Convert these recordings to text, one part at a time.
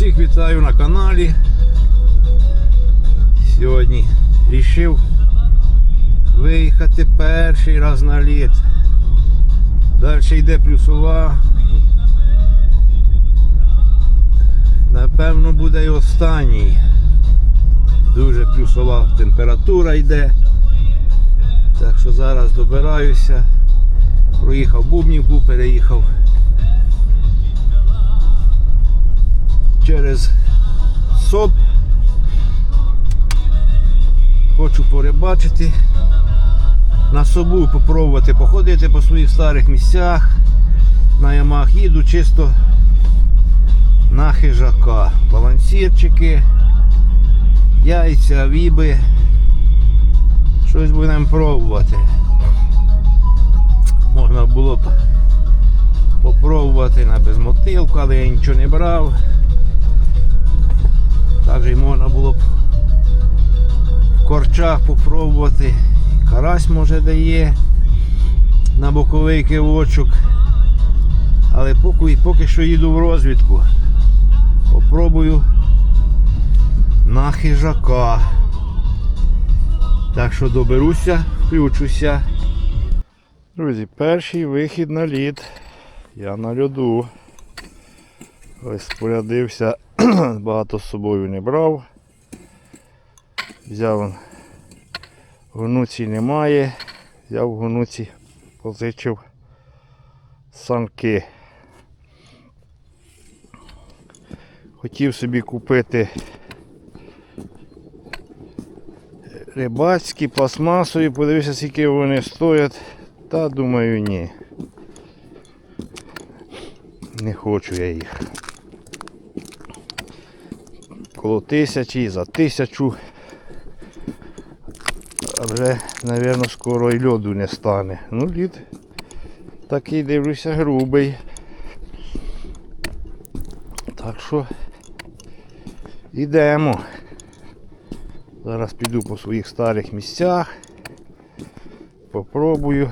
Всіх вітаю на каналі. Сьогодні рішив виїхати перший раз на літ. Далі йде плюсова. Напевно буде і останній. Дуже плюсова температура йде. Так що зараз добираюся. Проїхав Бубнівку, переїхав через СОП. Хочу порибачити. На собу попробувати походити по своїх старих місцях. На ямах їду чисто на хижака. Балансірчики, яйця, віби. Щось будемо пробувати. Можна було б попробувати на безмотилку, але я нічого не брав. Також можна було б в корчах попробувати. Карась може дає на боковий кивочок. Але поки, поки що їду в розвідку. Попробую на хижака. Так що доберуся, включуся. Друзі, перший вихід на лід. Я на льоду. Ось спорядився, багато з собою не брав. Взяв он, гонуці немає. Взяв гонуці, позичив санки. Хотів собі купити рибацькі, пластмасові, подивився, скільки вони стоять. Та думаю, ні. Не хочу я їх. Коло тисячі, за тисячу. А вже, мабуть, скоро й льоду не стане. Ну, лід такий дивлюся грубий. Так що йдемо. Зараз піду по своїх старих місцях. Попробую.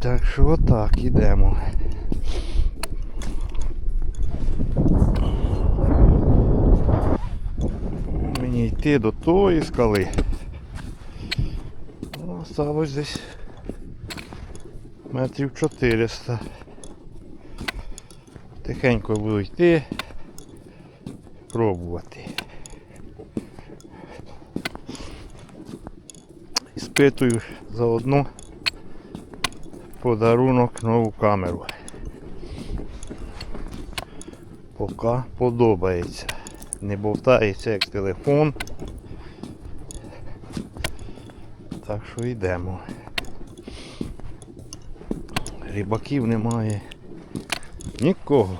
Так що отак ідемо. Мені йти до тої скали. Ну, Осталось десь метрів 400. Тихенько буду йти, пробувати. Іспитую заодно подарунок нову камеру. Поки подобається. Не бовтається як телефон. Так що йдемо. Рибаків немає. Нікого.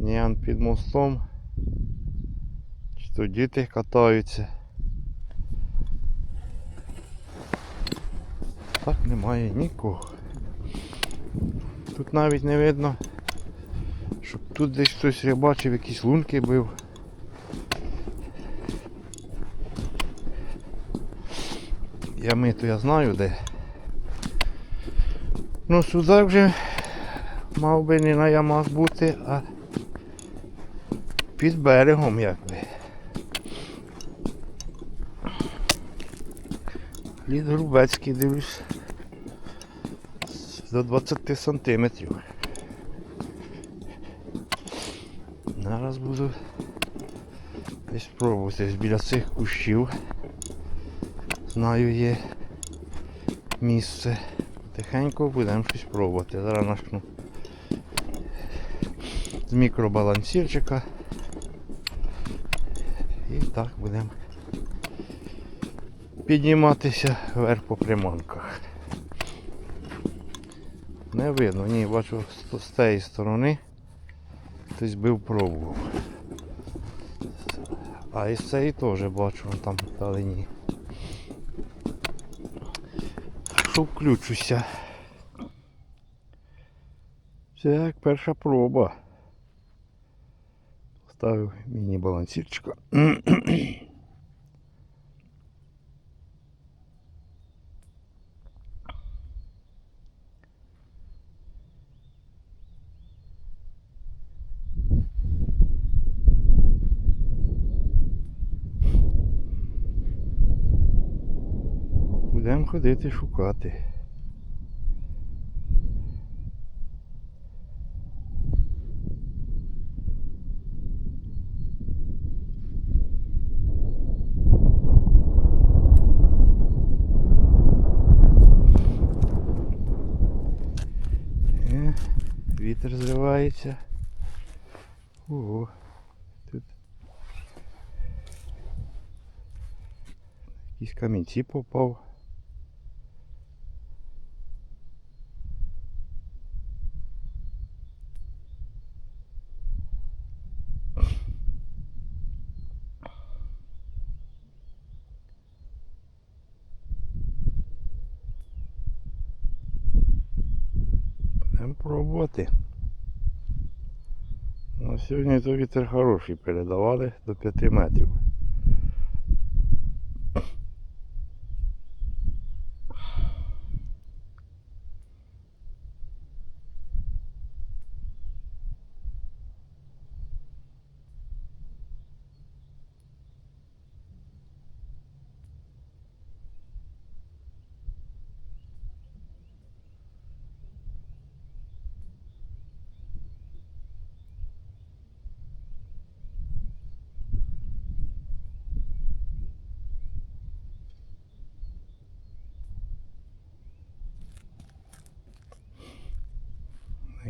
Ніян під мостом. Чи то діти катаються. Так немає нікого. Тут навіть не видно, щоб тут десь хтось рибачив, якісь лунки бив. Ями то я знаю де. Ну судак вже мав би не на ямах бути, а під берегом якби. Лід грубецький дивлюсь. До 20 сантиметрів. Зараз буду десь пробувати біля цих кущів. Знаю є місце. Тихенько будемо щось пробувати. Зараз начну з мікробалансірчика. І так будемо підніматися вверх по приманках. Не видно, ні, бачу з- тієї сторони хтось бив пробував. А і з цієї теж бачу, там вдалині. Що включуся. Це як перша проба. Ставив міні-балансірчика. Ходити шукати. Е, Вітер зривається. Ого. Тут якісь камінці попав. Будемо пробувати. Ну, сьогодні то вітер хороший передавали до 5 метрів.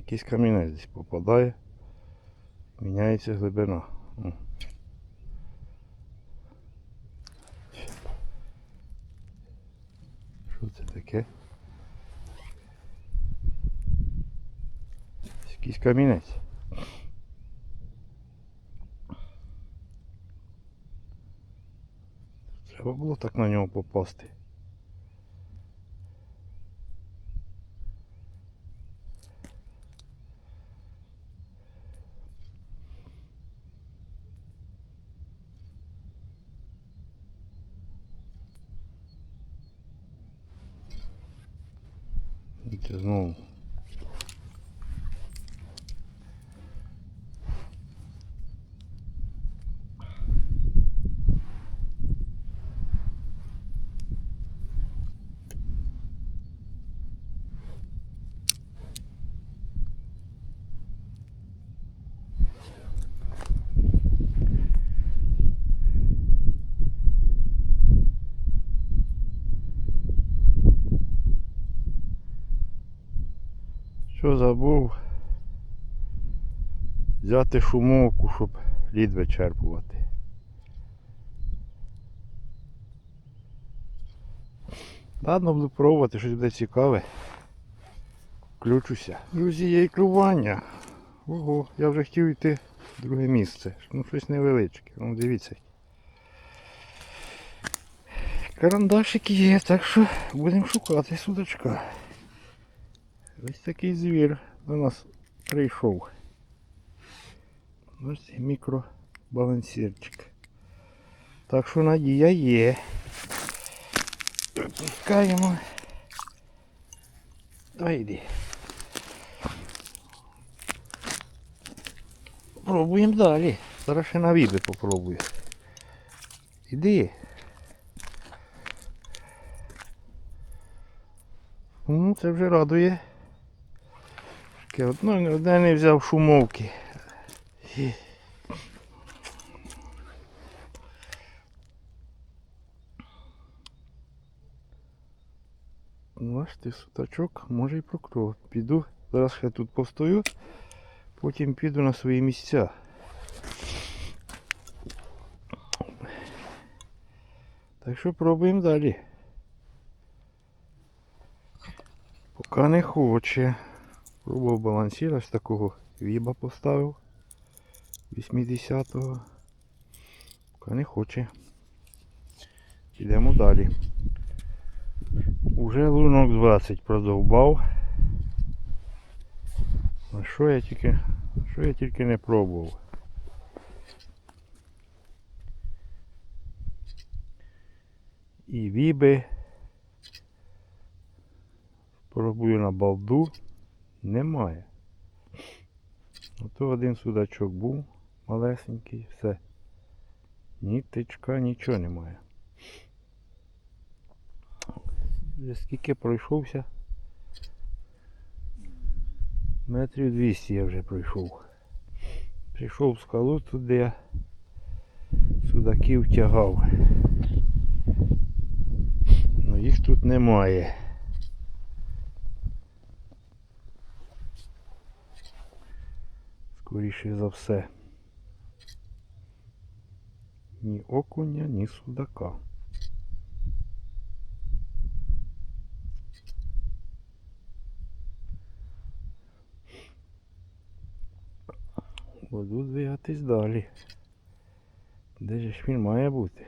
Якийсь камінець десь попадає. Міняється глибина. Що це таке? Якийсь камінець. Треба було так на нього попасти. Це знову. Забув? Взяти шумовку, щоб лід вичерпувати. Ладно, буду пробувати, щось буде цікаве. Включуся. Друзі, є і клювання. Ого, я вже хотів йти в друге місце. Ну щось невеличке. Ну дивіться. Карандашик є, так що будемо шукати судачка. Ось такий звір до нас прийшов. Ось мікробалансірчик. Так що надія є. Пускаємо. Давай йди. Пробуємо далі. Зараз ще на відео попробую. Іди. Ну, це вже радує. Таке одно одне не взяв шумовки. Ну, Бачите, сутачок може і прокльов. Піду, зараз я тут постою, потім піду на свої місця. Так що пробуємо далі. Поки не хоче. Пробував балансір, ось такого віба поставив 80-го. Поки не хоче. Йдемо далі. Уже лунок 20 продовбав. А що я тільки, що я тільки не пробував. І віби. Пробую на балду. Немає. Ото один судачок був малесенький, все. Ні тичка, нічого немає. Вже скільки пройшовся? Метрів 200 я вже пройшов. Прийшов в скалу туди я судаків тягав. Ну їх тут немає. Скоріше за все. Ні окуня, ні судака. Буду двигатись далі. Де ж він має бути?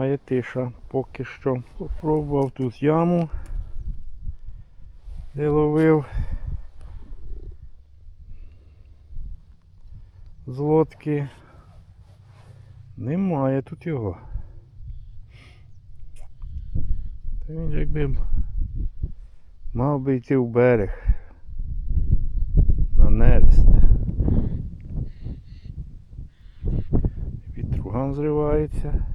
Немає тиша поки що. Попробував тут яму, де ловив. з лодки. Немає тут його. Та він якби мав би йти в берег на нерест. Вітруган зривається.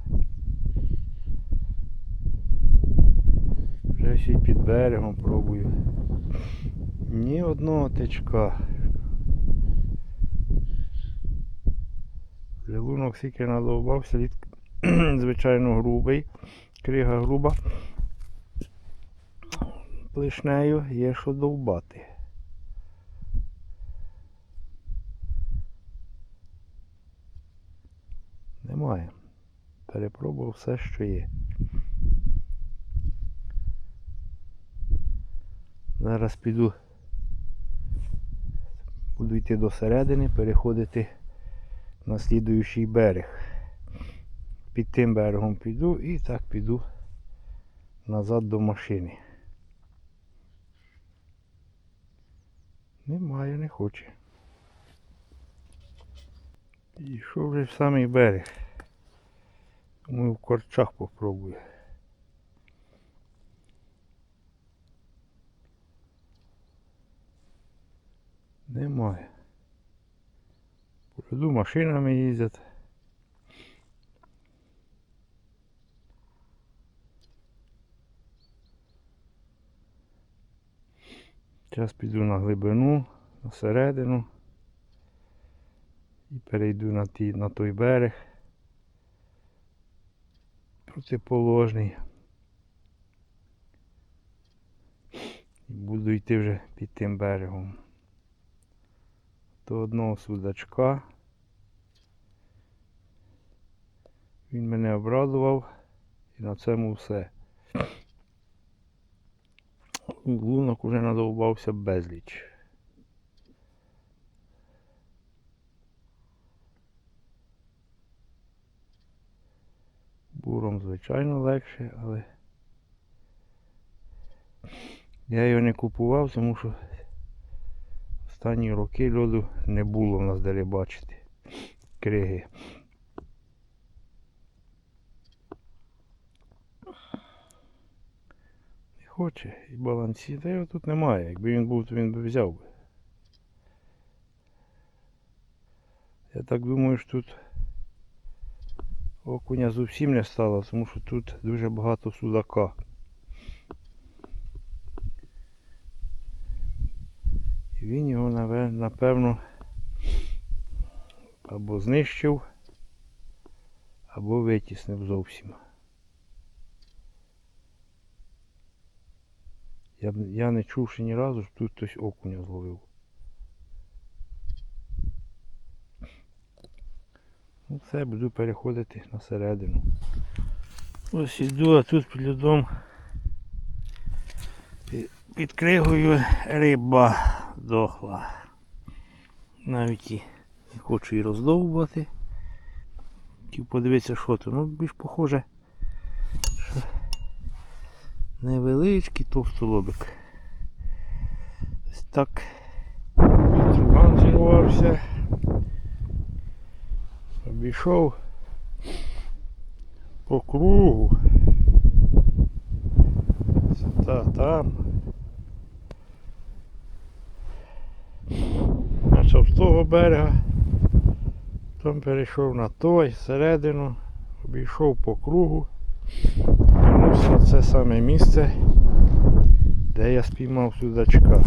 Й під берегом пробую. Ні одного течка. Лунок скільки надовбався, лід звичайно грубий, крига груба. Плишнею є що довбати. Немає. Перепробував все, що є. Зараз піду, буду йти до середини, переходити на слідуючий берег. Під тим берегом піду і так піду назад до машини. Немає, не хоче. Пішов вже в самий берег. Думаю, в корчах попробую. Немає. Погляду машинами їздять. Зараз піду на глибину, на середину і перейду на, ті, на той берег протиположний. І буду йти вже під тим берегом. До одного судачка. Він мене обрадував і на цьому все. Лунок уже надовбався безліч. Буром, звичайно, легше, але я його не купував, тому що останні роки льоду не було в нас де бачити криги. Не хоче і балансі, та його тут немає. Якби він був, то він би взяв би. Я так думаю, що тут окуня зовсім не стало, тому що тут дуже багато судака. Він його, напевно, або знищив, або витіснив зовсім. Я, я не чув ще ні разу, що тут хтось окуня зловив. Ну все, буду переходити на середину. Ось іду, а тут під льодом під, кригою риба дохла. Навіть і не хочу її роздовбувати. Хотів подивитися, що то. Ну, більш похоже, що невеличкий товстолобик. Ось так. Вітрубан зірвався. Обійшов по кругу. Та там. Почав з того берега. Потім перейшов на той, середину, обійшов по кругу. Вернувся на це саме місце, де я спіймав судачка.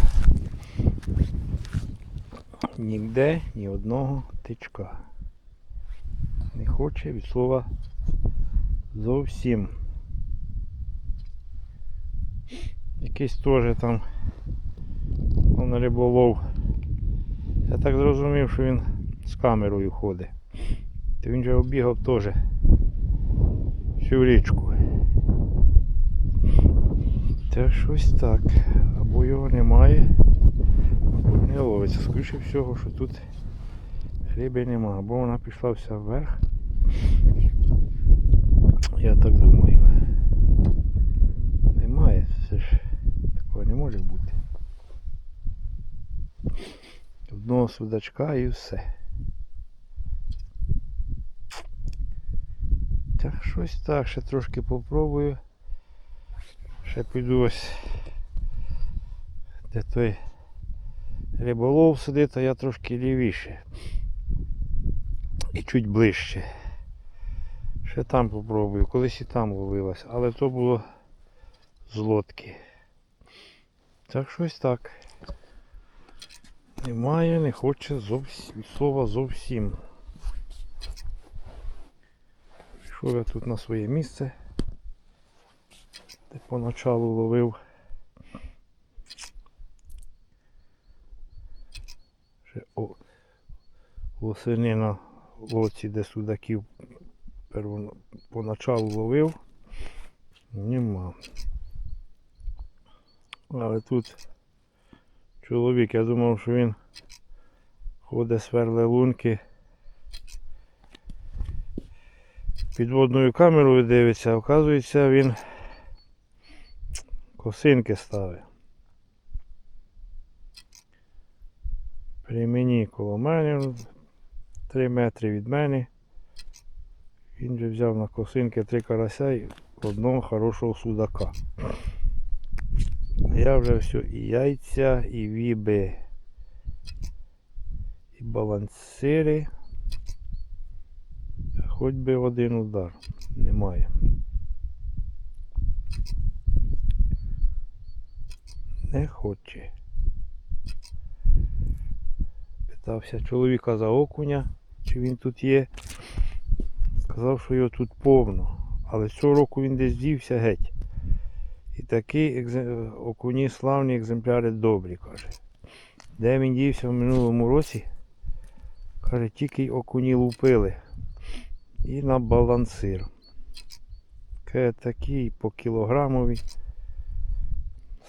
Ніде ні одного тичка. Не хоче від слова зовсім. Якийсь теж там он риболов. Я так зрозумів, що він з камерою ходить. Він же обігав теж всю річку. Та щось так. Або його немає, або не ловиться. Скоріше всього, що тут риби нема. Або вона пішла вся вверх. Я так думаю. Немає, це ж такого не може бути. Одного судачка і все. Так, щось так, ще трошки попробую. Ще піду ось де той риболов сидить, а я трошки лівіше. І чуть ближче. Ще там попробую, колись і там ловилась, але то було з лодки. Так щось так. Немає, не хоче зовсім слова зовсім. Пішов я тут на своє місце, де поначалу ловив. Ще о, восени на лоці, де судаків перво- поначалу ловив. Нема. Але тут чоловік, я думав, що він ходить сверле лунки. Підводною камерою дивиться, оказується він косинки ставить. При мені коло мене, 3 метри від мене. Він же взяв на косинки три карася і одного хорошого судака. Я вже все і яйця, і віби, і балансири. Хоч би один удар. Немає. Не хоче. Питався чоловіка за окуня, чи він тут є. Сказав, що його тут повно. Але цього року він десь дівся геть. І такі окуні славні екземпляри добрі, каже. Де він дівся в минулому році? Каже, тільки й окуні лупили. І на балансир. Каже, такі по кілограмові.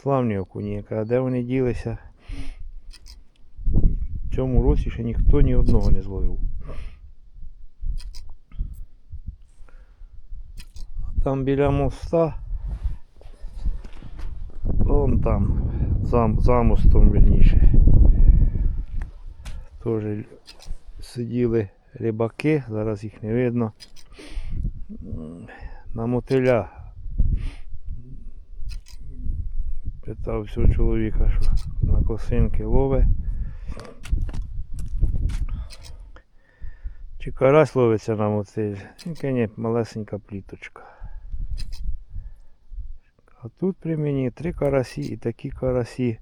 Славні окуні. Каже, де вони ділися? В цьому році ще ніхто ні одного не зловив. Там біля моста. Вон там, зам, за мостом вірніше. Теж сиділи рибаки, зараз їх не видно. На мотиля. Питав всього чоловіка, що на косинки ловить. Чи карась ловиться на мотиль? Тільки ні, малесенька пліточка. А тут при мені три карасі і такі карасі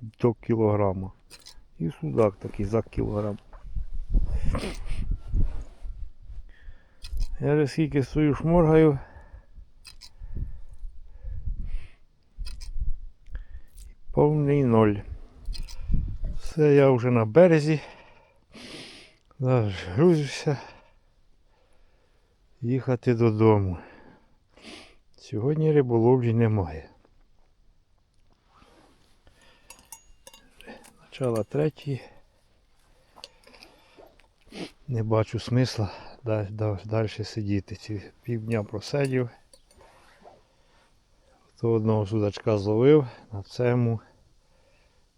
до кілограма. І судак такий за кілограм. Я вже скільки стою шморгаю. Повний ноль. Все, я вже на березі. Зараз грузуся. Їхати додому. Сьогодні риболовлі немає. Начало третій. Не бачу смисла далі сидіти. Ці півдня просидів. То одного судачка зловив, на цьому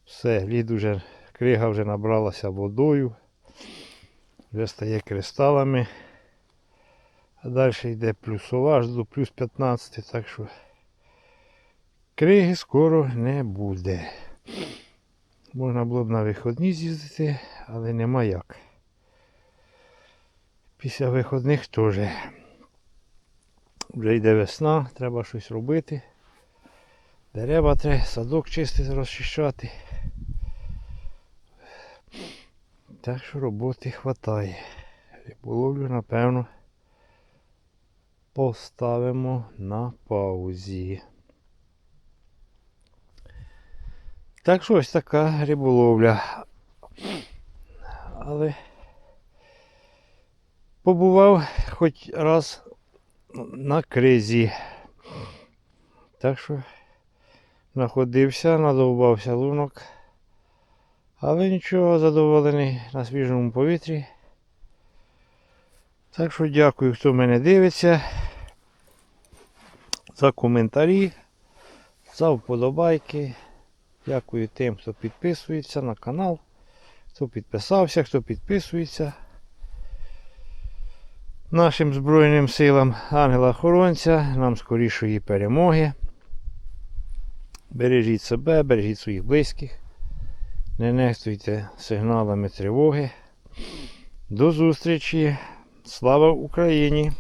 все, лід уже, крига вже набралася водою, вже стає кристалами. А далі йде плюсова аж до плюс 15, так що Криги скоро не буде. Можна було б на виходні з'їздити, але нема як. Після виходних теж. Вже йде весна, треба щось робити. Дерева треба, садок чистити, розчищати. Так що роботи хватає. Риболовлю, напевно, поставимо на паузі. Так що ось така риболовля. Але побував хоч раз на кризі. Так що знаходився, надовбався лунок. Але нічого, задоволений на свіжому повітрі. Так що дякую, хто мене дивиться. За коментарі, за вподобайки. Дякую тим, хто підписується на канал, хто підписався, хто підписується. Нашим Збройним силам ангела-охоронця, нам скорішої перемоги. Бережіть себе, бережіть своїх близьких. Не нехтуйте сигналами тривоги. До зустрічі. Слава Україні!